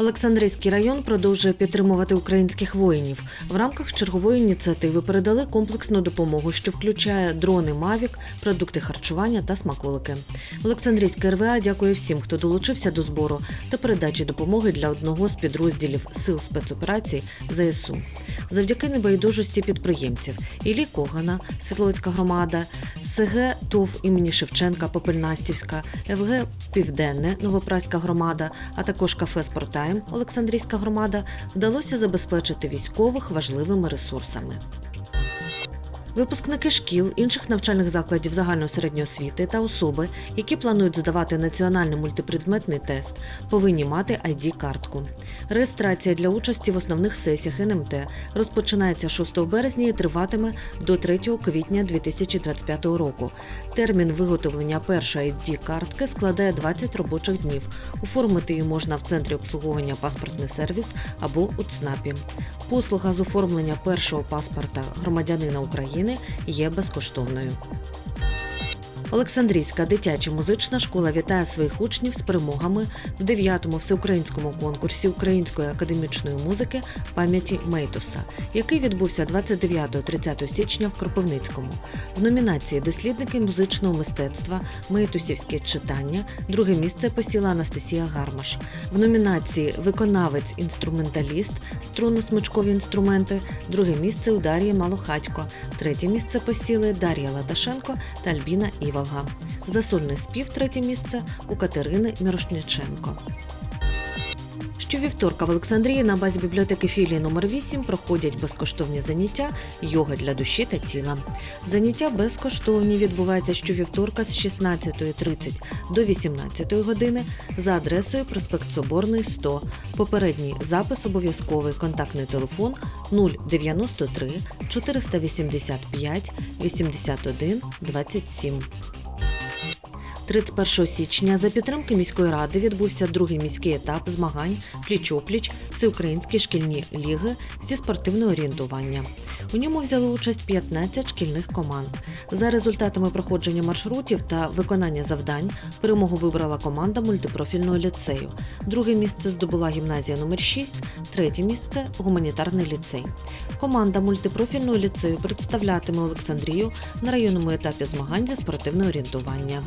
Олександрійський район продовжує підтримувати українських воїнів. В рамках чергової ініціативи передали комплексну допомогу, що включає дрони Мавік, продукти харчування та смаколики. Олександрійська РВА дякує всім, хто долучився до збору та передачі допомоги для одного з підрозділів сил спецоперацій ЗСУ. Завдяки небайдужості підприємців Іллі Когана, Світловицька громада, СГ ТОВ імені Шевченка Попельнастівська, ФГ Південне Новопраська громада, а також кафе Спортайм Олександрійська громада вдалося забезпечити військових важливими ресурсами. Випускники шкіл, інших навчальних закладів загальної середньої освіти та особи, які планують здавати національний мультипредметний тест, повинні мати id картку Реєстрація для участі в основних сесіях НМТ розпочинається 6 березня і триватиме до 3 квітня 2025 року. Термін виготовлення першої id картки складає 20 робочих днів. Оформити її можна в центрі обслуговування паспортний сервіс або у ЦНАПі. Послуга з оформлення першого паспорта громадянина України є безкоштовною. Олександрійська дитяча музична школа вітає своїх учнів з перемогами в 9-му всеукраїнському конкурсі української академічної музики пам'яті Мейтуса, який відбувся 29-30 січня в Кропивницькому. В номінації Дослідники музичного мистецтва Мейтусівське читання друге місце посіла Анастасія Гармаш. В номінації Виконавець інструменталіст струнно-смичкові інструменти друге місце у Дар'ї Малохатько, третє місце посіли Дар'я Латашенко та Альбіна Іволга. За сольний спів третє місце у Катерини Мірошняченко. Щовівторка в Олександрії на базі бібліотеки філії номер 8 проходять безкоштовні заняття йога для душі та тіла. Заняття безкоштовні відбуваються щовівторка з 16.30 до 18 години за адресою проспект Соборний 100. Попередній запис обов'язковий контактний телефон 093 485 81 27. 31 січня за підтримки міської ради відбувся другий міський етап змагань пліч-опліч всеукраїнські шкільні ліги зі спортивного орієнтування. У ньому взяли участь 15 шкільних команд. За результатами проходження маршрутів та виконання завдань перемогу вибрала команда мультипрофільного ліцею. Друге місце здобула гімназія номер 6 третє місце гуманітарний ліцей. Команда мультипрофільного ліцею представлятиме Олександрію на районному етапі змагань зі спортивного орієнтування.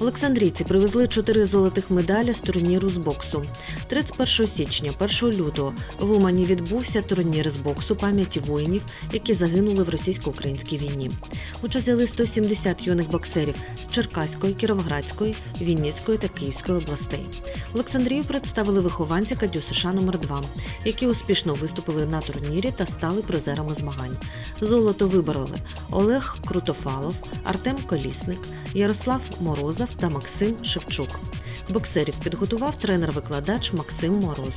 Олександрійці привезли чотири золотих медалі з турніру з боксу. 31 січня, 1 лютого в Умані відбувся турнір з боксу пам'яті воїнів, які загинули в російсько-українській війні. Участь взяли 170 юних боксерів з Черкаської, Кіровоградської, Вінницької та Київської областей. Олександрію представили вихованці Кадю США номер 2 які успішно виступили на турнірі та стали призерами змагань. Золото вибороли Олег Крутофалов, Артем Колісник, Ярослав Морозов та Максим Шевчук. Боксерів підготував тренер-викладач Максим Мороз.